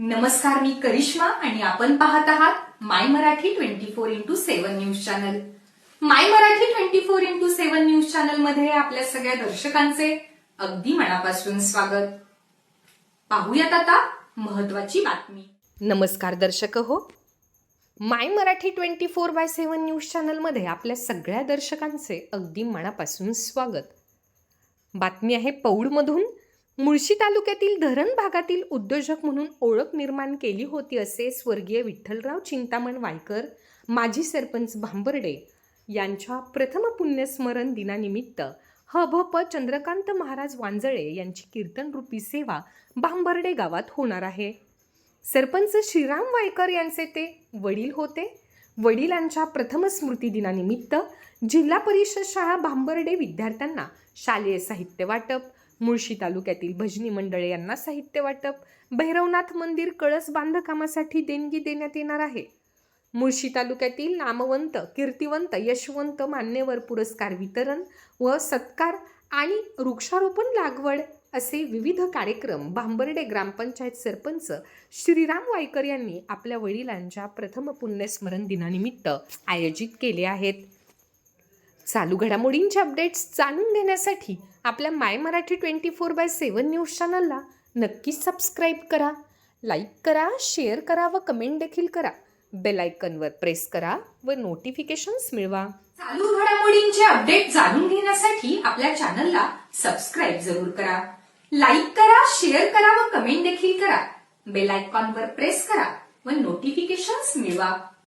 नमस्कार मी करिश्मा आणि आपण पाहत आहात my Marathi twenty four into seven news channel. My Marathi twenty four into seven news चॅनलमध्ये आपल्या सगळ्या दर्शकांचे अगदी मनापासून स्वागत. पाहूयात आता महत्वाची बातमी. नमस्कार दर्शक हो. My Marathi twenty four by seven news चॅनलमध्ये आपल्या सगळ्या दर्शकांचे अगदी मनापासून स्वागत. बातमी आहे पौडमधून. मुळशी तालुक्यातील धरण भागातील उद्योजक म्हणून ओळख निर्माण केली होती असे स्वर्गीय विठ्ठलराव चिंतामण वायकर माजी सरपंच भांबर्डे यांच्या प्रथम पुण्यस्मरण दिनानिमित्त ह भ प चंद्रकांत महाराज वांजळे यांची कीर्तनरूपी सेवा भांबर्डे गावात होणार आहे. सरपंच श्रीराम वायकर यांचे ते वडील होते. वडिलांच्या प्रथम स्मृती दिनानिमित्त जिल्हा परिषद शाळा भांबर्डे विद्यार्थ्यांना शालेय साहित्य वाटप मुळशी तालुक्यातील भजनी मंडळे यांना साहित्य वाटप भैरवनाथ मंदिर कळस बांधकामासाठी देणगी देण्यात येणार आहे. मुळशी तालुक्यातील नामवंत कीर्तिवंत यशवंत मान्यवर पुरस्कार वितरण व सत्कार आणि वृक्षारोपण लागवड असे विविध कार्यक्रम भांबर्डे ग्रामपंचायत सरपंच श्रीराम वायकर यांनी आपल्या वडिलांच्या प्रथम पुण्यस्मरण दिनानिमित्त आयोजित केले आहेत. चालू घडामोडींचे अपडेट्स जाणून घेण्यासाठी आपल्या my Marathi twenty four by seven news चॅनलला नक्की सबस्क्राईब करा लाईक करा शेअर करा व कमेंट देखील करा. बेल आयकनवर प्रेस करा व नोटिफिकेशन्स मिळवा. चालू घडामोडींचे अपडेट जाणून घेण्यासाठी आपल्या चॅनलला सबस्क्राईब जरूर करा. लाईक करा शेअर करा व कमेंट देखील करा. बेल आयकॉनवर प्रेस करा व नोटिफिकेशन्स मिळवा.